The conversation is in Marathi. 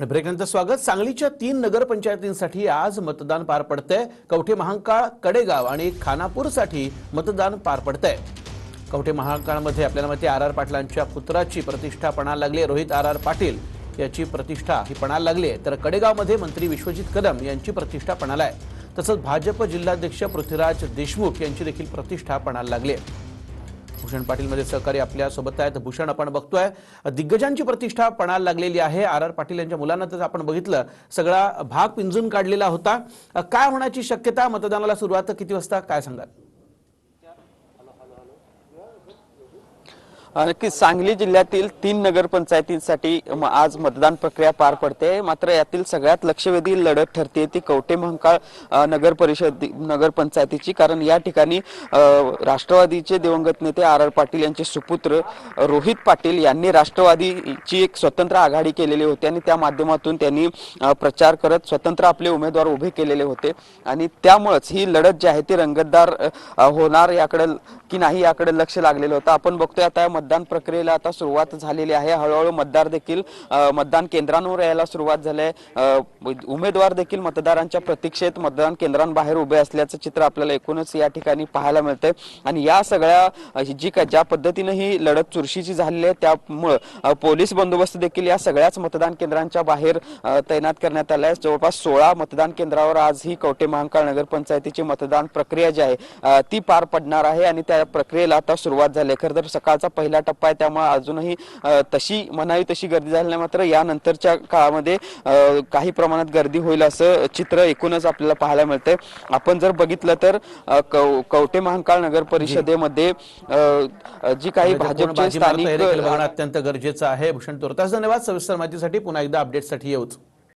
आणि ब्रेकनंतर स्वागत. सांगलीच्या तीन नगरपंचायतींसाठी आज मतदान पार पडतंय. कवठे महांकाळ कडेगाव आणि खानापूरसाठी मतदान पार पडतंय. कवठे महांकाळमध्ये आपल्याला माहिती आर आर पाटलांच्या पुत्राची प्रतिष्ठा पणाला लागली आहे. रोहित आर आर पाटील याची प्रतिष्ठा ही पणाला लागली आहे. तर कडेगावमध्ये मंत्री विश्वजित कदम यांची प्रतिष्ठा पणाला आहे. तसंच भाजप जिल्हाध्यक्ष पृथ्वीराज देशमुख यांची देखील प्रतिष्ठा पणाला लागली आहे. भूषण पाटील मध्ये सहकारी आपल्यासोबत आहेत. भूषण आपण बघतोय दिग्गजांची प्रतिष्ठा पणाला लागलेली आहे. आर आर पाटील यांच्या मुलांना तर आपण बघितलं सगळा भाग पिंजून काढलेला होता. काय होण्याची शक्यता? मतदानाला सुरुवात किती वाजता? काय सांगाल? नक्कीच सांगली जिल्ह्यातील तीन नगरपंचायतींसाठी म- आज मतदान प्रक्रिया पार पडते. मात्र यातील सगळ्यात लक्षवेधी लढत ठरते ती कवटे महंकाळ नगर परिषद नगरपंचायतीची. कारण या ठिकाणी राष्ट्रवादीचे दिवंगत नेते आर आर पाटील यांचे सुपुत्र रोहित पाटील यांनी राष्ट्रवादीची एक स्वतंत्र आघाडी केलेली होती आणि त्या माध्यमातून त्यांनी प्रचार करत स्वतंत्र आपले उमेदवार उभे केलेले होते. आणि त्यामुळेच ही लढत जी आहे ती रंगतदार होणार याकडे की नाही याकडे लक्ष लागलेलं होतं. आपण बघतोय आता मतदान प्रक्रियेला आता सुरुवात झालेली आहे. हळूहळू मतदार देखील मतदान केंद्रांवर यायला सुरुवात झाली आहे. उमेदवार देखील मतदारांच्या प्रतीक्षेत मतदान केंद्रांबाहेर उभे असल्याचं चित्र आपल्याला एकूणच या ठिकाणी पाहायला मिळतंय. आणि या सगळ्या जी का ज्या पद्धतीने ही लढत चुरशीची झालेली आहे त्यामुळं पोलीस बंदोबस्त देखील या सगळ्याच मतदान केंद्रांच्या बाहेर तैनात करण्यात आला आहे जवळपास सोळा मतदान केंद्रावर आज ही कवटे महांकाळ नगरपंचायतीची मतदान प्रक्रिया जी आहे ती पार पडणार आहे आणि त्या प्रक्रियेला आता सुरुवात झाली आहे. खरं तर सकाळचा पहिला टप्पा आहे. त्यामुळे अजूनही तशी म्हणावी तशी गर्दी झाली नाही. मात्र यानंतरच्या काळामध्ये काही प्रमाणात गर्दी होईल असं चित्र एकूणच आपल्याला पाहायला मिळतंय. आपण जर बघितलं तर अ, कव- कवठे महांकाळ नगर परिषदेमध्ये जी काही कोण भाजपचे स्थानिक अत्यंत गरजेचं आहे. भूषण तुर्तास धन्यवाद सविस्तर माहितीसाठी. पुन्हा एकदा अपडेटसाठी येऊच.